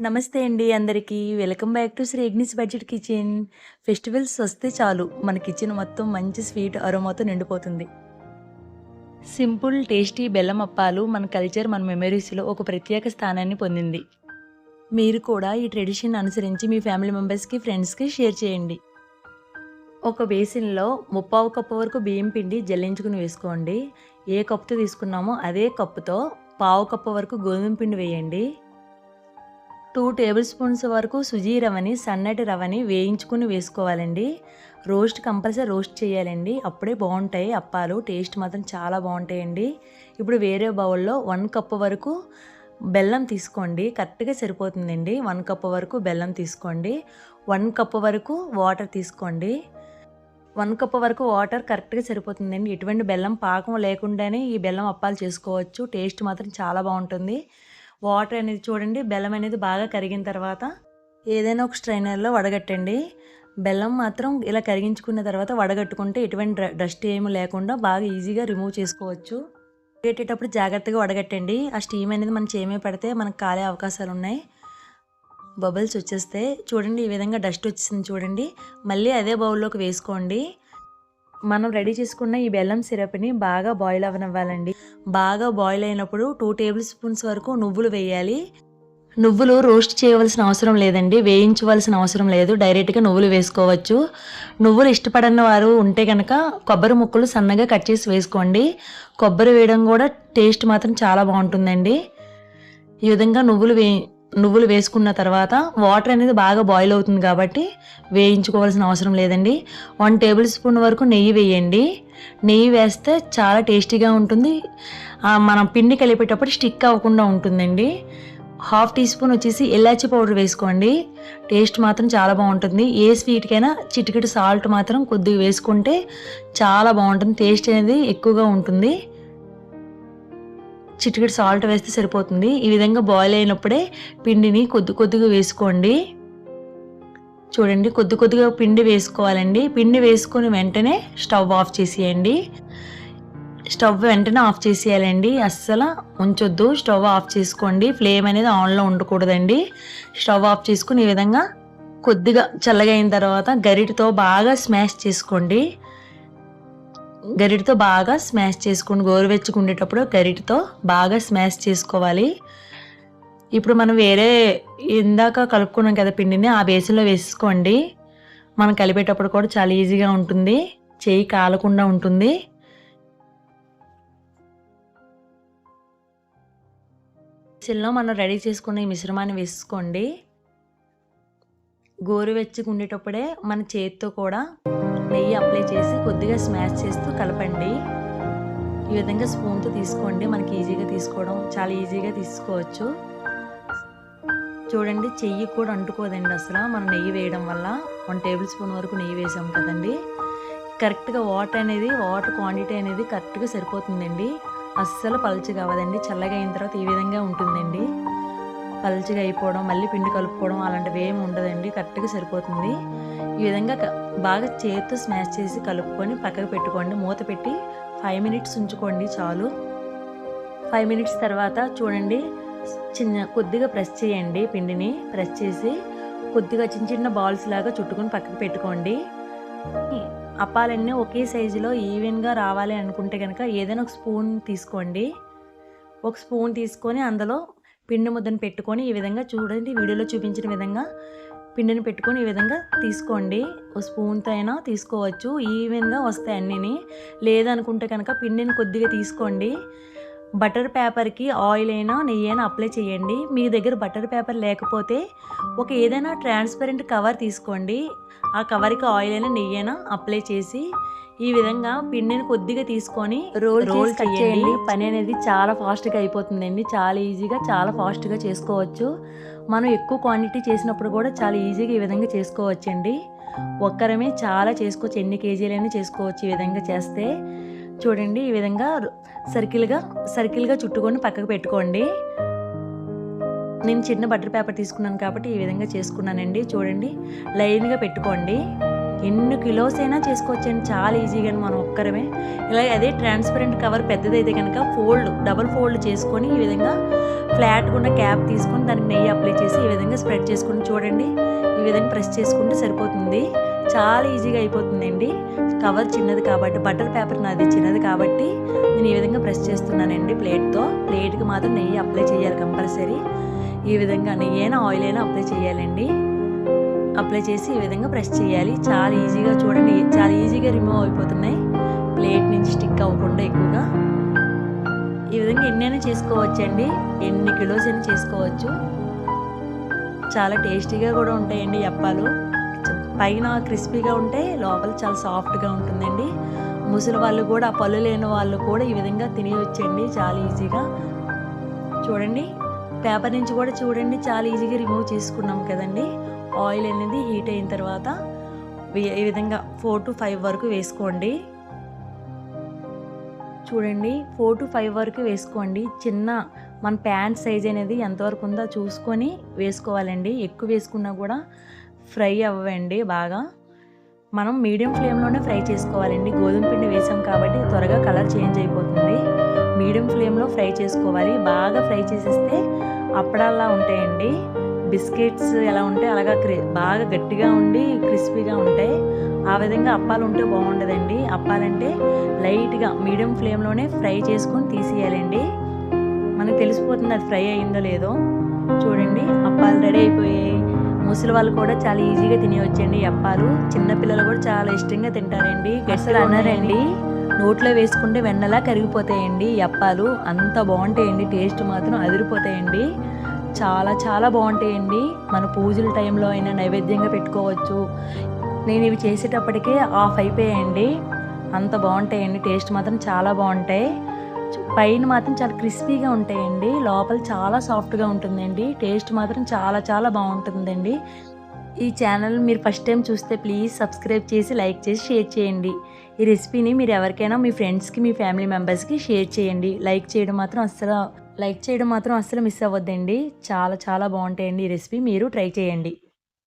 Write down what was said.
నమస్తే అండి అందరికీ. Welcome back to Shri Agni's budget kitchen. Festivals వస్తే చాలు. మన కిచెన్ మొత్తం మంచి స్వీట్ అరోమాతో నిండిపోతుంది. సింపుల్ టేస్టీ బెల్లం అప్పాలు మన కల్చర్ మన మెమరీస్లో ఒక ప్రత్యేక స్థానాన్ని పొందింది. మీరు కూడా ఈ ట్రెడిషన్ అనుసరించి మీ ఫ్యామిలీ మెంబర్స్కి ఫ్రెండ్స్కి షేర్ చేయండి. ఒక బేసిన్లో ముప్పావు కప్పు వరకు బియ్యం పిండి జల్లించుకుని వేసుకోండి. ఏ కప్పుతో తీసుకున్నామో అదే కప్పుతో పావు కప్పు వరకు గోధుమ పిండి వేయండి. టూ టేబుల్ స్పూన్స్ వరకు సుజీ రవ్వని సన్నటి రవ్వని వేయించుకుని వేసుకోవాలండి. రోస్ట్ కంపల్సరీ రోస్ట్ చేయాలండి. అప్పుడే బాగుంటాయి అప్పాలు. టేస్ట్ మాత్రం చాలా బాగుంటాయండి. ఇప్పుడు వేరే బౌల్లో వన్ కప్ వరకు బెల్లం తీసుకోండి. కరెక్ట్గా సరిపోతుందండి. వన్ కప్ వరకు బెల్లం తీసుకోండి. వన్ కప్ వరకు వాటర్ తీసుకోండి. వన్ కప్ వరకు వాటర్ కరెక్ట్గా సరిపోతుందండి. ఎటువంటి బెల్లం పాకం లేకుండానే ఈ బెల్లం అప్పాలు చేసుకోవచ్చు. టేస్ట్ మాత్రం చాలా బాగుంటుంది. వాటర్ అనేది చూడండి బెల్లం అనేది బాగా కరిగిన తర్వాత ఏదైనా ఒక స్ట్రైనర్లో వడగట్టండి. బెల్లం మాత్రం ఇలా కరిగించుకున్న తర్వాత వడగట్టుకుంటే ఎటువంటి డస్ట్ ఏమీ లేకుండా బాగా ఈజీగా రిమూవ్ చేసుకోవచ్చు. పెట్టేటప్పుడు జాగ్రత్తగా వడగట్టండి. ఆ స్టీమ్ అనేది మనం చేమే పడితే మనకు కాలే అవకాశాలు ఉన్నాయి. బబుల్స్ వచ్చేస్తే చూడండి ఈ విధంగా డస్ట్ వచ్చింది చూడండి. మళ్ళీ అదే బౌల్లోకి వేసుకోండి. మనం రెడీ చేసుకున్న ఈ బెల్లం సిరప్ని బాగా బాయిల్ అవ్వనివ్వాలండి బాగా బాయిల్ అయినప్పుడు టూ టేబుల్ స్పూన్స్ వరకు నువ్వులు వేయాలి. నువ్వులు రోస్ట్ చేయవలసిన అవసరం లేదండి. వేయించవలసిన అవసరం లేదు. డైరెక్ట్గా నువ్వులు వేసుకోవచ్చు. నువ్వులు ఇష్టపడని వారు ఉంటే కనుక కొబ్బరి ముక్కలు సన్నగా కట్ చేసి వేసుకోండి. కొబ్బరి వేయడం కూడా టేస్ట్ మాత్రం చాలా బాగుంటుందండి. ఈ విధంగా నువ్వులు వే నువ్వులు వేసుకున్న తర్వాత వాటర్ అనేది బాగా బాయిల్ అవుతుంది కాబట్టి వేయించుకోవాల్సిన అవసరం లేదండి. వన్ టేబుల్ స్పూన్ వరకు నెయ్యి వేయండి. నెయ్యి వేస్తే చాలా టేస్టీగా ఉంటుంది. మనం పిండి కలిపేటప్పుడు స్టిక్ అవ్వకుండా ఉంటుందండి. హాఫ్ టీ స్పూన్ వచ్చేసి ఇలాచి పౌడర్ వేసుకోండి. టేస్ట్ మాత్రం చాలా బాగుంటుంది. ఏ స్వీట్కైనా చిటికిటి సాల్ట్ మాత్రం కొద్దిగా వేసుకుంటే చాలా బాగుంటుంది. టేస్ట్ అనేది ఎక్కువగా ఉంటుంది. చిటికెడు సాల్ట్ వేస్తే సరిపోతుంది. ఈ విధంగా బాయిల్ అయినప్పుడే పిండిని కొద్ది కొద్దిగా వేసుకోండి. చూడండి కొద్ది కొద్దిగా పిండి వేసుకోవాలండి. పిండి వేసుకొని వెంటనే స్టవ్ ఆఫ్ చేసేయండి. స్టవ్ వెంటనే ఆఫ్ చేసేయాలండి. అస్సలు ఉంచొద్దు. స్టవ్ ఆఫ్ చేసుకోండి. ఫ్లేమ్ అనేది ఆన్లో ఉండకూడదండి. స్టవ్ ఆఫ్ చేసుకుని ఈ విధంగా కొద్దిగా చల్లగా అయిన తర్వాత గరిటతో బాగా స్మాష్ చేసుకోండి. గరిటతో బాగా స్మాష్ చేసుకోండి గోరువెచ్చుకుండేటప్పుడు గరిటతో బాగా స్మాష్ చేసుకోవాలి. ఇప్పుడు మనం వేరే ఇందాక కలుపుకున్నాం కదా పిండిని ఆ బేసిన్లో వేసుకోండి. మనం కలిపేటప్పుడు కూడా చాలా ఈజీగా ఉంటుంది. చేయి కాలకుండా ఉంటుంది. చిల్లో మనం రెడీ చేసుకున్న ఈ మిశ్రమాన్ని వేసుకోండి. గోరువెచ్చగా ఉండేటప్పుడే మన చేతితో కూడా నెయ్యి అప్లై చేసి కొద్దిగా స్మాష్ చేస్తూ కలపండి. ఈ విధంగా స్పూన్తో తీసుకోండి. మనకి ఈజీగా తీసుకోవడం చాలా ఈజీగా తీసుకోవచ్చు. చూడండి చెయ్యి కూడా అంటుకోదండి అసలు. మనం నెయ్యి వేయడం వల్ల వన్ టేబుల్ స్పూన్ వరకు నెయ్యి వేసాం కదండి. కరెక్ట్గా వాటర్ అనేది వాటర్ క్వాంటిటీ అనేది కరెక్ట్గా సరిపోతుందండి. అస్సలు పలుచగా కావదండి చల్లగా అయిన తర్వాత ఈ విధంగా ఉంటుందండి. పల్చిగా అయిపోవడం మళ్ళీ పిండి కలుపుకోవడం అలాంటివి ఏమి ఉండదండి. కరెక్ట్గా సరిపోతుంది. ఈ విధంగా బాగా చేతితో స్మాష్ చేసి కలుపుకొని పక్కకు పెట్టుకోండి. మూత పెట్టి ఫైవ్ మినిట్స్ ఉంచుకోండి చాలు. ఫైవ్ మినిట్స్ తర్వాత చూడండి చిన్న కొద్దిగా ప్రెస్ చేయండి పిండిని. ప్రెస్ చేసి కొద్దిగా చిన్న చిన్న బాల్స్ లాగా చుట్టుకొని పక్కకు పెట్టుకోండి. అప్పాలన్నీ ఒకే సైజులో ఈవెన్గా రావాలి అనుకుంటే కనుక ఏదైనా ఒక స్పూన్ తీసుకోండి. ఒక స్పూన్ తీసుకొని అందులో పిండి ముద్దను పెట్టుకొని ఈ విధంగా చూడండి వీడియోలో చూపించిన విధంగా పిండిని పెట్టుకొని ఈ విధంగా తీసుకోండి. ఓ స్పూన్తో అయినా తీసుకోవచ్చు. ఈవెన్గా వస్తాయి అన్నీని. లేదనుకుంటే కనుక పిండిని కొద్దిగా తీసుకోండి. బటర్ పేపర్కి ఆయిల్ అయినా నెయ్యి అయినా అప్లై చేయండి. మీ దగ్గర బటర్ పేపర్ లేకపోతే ఒక ఏదైనా ట్రాన్స్పరెంట్ కవర్ తీసుకోండి. ఆ కవర్కి ఆయిల్ అయినా నెయ్యి అయినా అప్లై చేసి ఈ విధంగా పిండిని కొద్దిగా తీసుకొని రోల్ రోల్ చేయండి. పని అనేది చాలా ఫాస్ట్గా అయిపోతుందండి. చాలా ఈజీగా చాలా ఫాస్ట్గా చేసుకోవచ్చు. మనం ఎక్కువ క్వాంటిటీ చేసినప్పుడు కూడా చాలా ఈజీగా ఈ విధంగా చేసుకోవచ్చండి. ఒక్కరమే చాలా చేసుకోవచ్చు. ఎన్ని కేజీలైనా చేసుకోవచ్చు ఈ విధంగా చేస్తే. చూడండి ఈ విధంగా సర్కిల్గా సర్కిల్గా చుట్టుకొని పక్కకు పెట్టుకోండి. నేను చిన్న బటర్ పేపర్ తీసుకున్నాను కాబట్టి ఈ విధంగా చేసుకున్నానండి. చూడండి లైన్గా పెట్టుకోండి. ఎన్ని కిలోస్ అయినా చేసుకోవచ్చండి చాలా ఈజీగా మనం ఒక్కరమే. ఇలా అదే ట్రాన్స్పరెంట్ కవర్ పెద్దదైతే కనుక ఫోల్డ్ డబుల్ ఫోల్డ్ చేసుకొని ఈ విధంగా ఫ్లాట్గా ఉన్న క్యాప్ తీసుకొని దానికి నెయ్యి అప్లై చేసి ఈ విధంగా స్ప్రెడ్ చేసుకుని చూడండి. ఈ విధంగా ప్రెస్ చేసుకుంటే సరిపోతుంది. చాలా ఈజీగా అయిపోతుందండి. కవర్ చిన్నది కాబట్టి బటర్ పేపర్ నాది చిన్నది కాబట్టి నేను ఈ విధంగా ప్రెస్ చేస్తున్నానండి ప్లేట్తో ప్లేట్కి మాత్రం నెయ్యి అప్లై చేయాలి కంపల్సరీ ఈ విధంగా నెయ్యి అయినా ఆయిల్ అయినా అప్లై చేయాలండి. అప్లై చేసి ఈ విధంగా ప్రెస్ చేయాలి. చాలా ఈజీగా చూడండి చాలా ఈజీగా రిమూవ్ అయిపోతున్నాయి. ప్లేట్ నుంచి స్టిక్ అవ్వకుండా ఎక్కువగా. ఈ విధంగా ఎన్నైనా చేసుకోవచ్చండి. ఎన్ని కిలోస్ అయినా చేసుకోవచ్చు. చాలా టేస్టీగా కూడా ఉంటాయండి అప్పాలు. పైన క్రిస్పీగా ఉంటే లోపల చాలా సాఫ్ట్గా ఉంటుందండి. ముసలి వాళ్ళు కూడా పళ్ళు లేని వాళ్ళు కూడా ఈ విధంగా తినేయొచ్చండి. చాలా ఈజీగా. చూడండి. పేపర్ నుంచి కూడా చూడండి. చాలా ఈజీగా రిమూవ్ చేసుకున్నాం కదండి. ఆయిల్ అనేది హీట్ అయిన తర్వాత ఈ విధంగా ఫోర్ టు ఫైవ్ వరకు వేసుకోండి. చూడండి. ఫోర్ టు ఫైవ్ వరకు వేసుకోండి. చిన్న మన ప్యాంట్ సైజ్ అనేది ఎంతవరకు ఉందో చూసుకొని వేసుకోవాలండి. ఎక్కువ వేసుకున్నా కూడా ఫ్రై అవ్వండి బాగా. మనం మీడియం ఫ్లేమ్లోనే ఫ్రై చేసుకోవాలండి. గోధుమ పిండి వేసాం కాబట్టి త్వరగా కలర్ చేంజ్ అయిపోతుంది. మీడియం ఫ్లేమ్లో ఫ్రై చేసుకోవాలి. బాగా ఫ్రై చేసేస్తే అప్పడాల్లా ఉంటాయండి. బిస్కెట్స్ ఎలా ఉంటాయి అలాగా క్రి బాగా గట్టిగా ఉండి క్రిస్పీగా ఉంటాయి. ఆ విధంగా అప్పాలు ఉంటే బాగుండదండి. అప్పాలంటే లైట్గా మీడియం ఫ్లేమ్లోనే ఫ్రై చేసుకొని తీసేయాలండి. మనకు తెలిసిపోతుంది అది ఫ్రై అయిందో లేదో. చూడండి అప్పాలు రెడీ అయిపోయాయి. ముసలి వాళ్ళు కూడా చాలా ఈజీగా తినేయొచ్చండి. అప్పాలు చిన్నపిల్లలు కూడా చాలా ఇష్టంగా తింటారండి. అసలు అన్నారండి. నోట్లో వేసుకుంటే వెన్నలా కరిగిపోతాయండి అప్పాలు. అంత బాగుంటాయండి. టేస్ట్ మాత్రం అదిరిపోతాయండి. చాలా చాలా బాగుంటాయండి. మన పూజల టైంలో అయినా నైవేద్యంగా పెట్టుకోవచ్చు. నేను ఇవి చేసేటప్పటికే ఆఫ్ అయిపోయాయండి. అంత బాగుంటాయండి. టేస్ట్ మాత్రం చాలా బాగుంటాయి. పైన మాత్రం చాలా క్రిస్పీగా ఉంటాయండి. లోపల చాలా సాఫ్ట్గా ఉంటుందండి. టేస్ట్ మాత్రం చాలా చాలా బాగుంటుందండి. ఈ ఛానల్ మీరు ఫస్ట్ టైం చూస్తే ప్లీజ్ సబ్స్క్రైబ్ చేసి లైక్ చేసి షేర్ చేయండి. ఈ రెసిపీని మీరు ఎవరికైనా మీ ఫ్రెండ్స్కి మీ ఫ్యామిలీ మెంబర్స్కి షేర్ చేయండి. లైక్ చేయడం మాత్రం అస్సలు లైక్ చేయడం మాత్రం అస్సలు మిస్ అవ్వద్దండి. చాలా చాలా బాగుంటాయండి ఈ రెసిపీ. మీరు ట్రై చేయండి.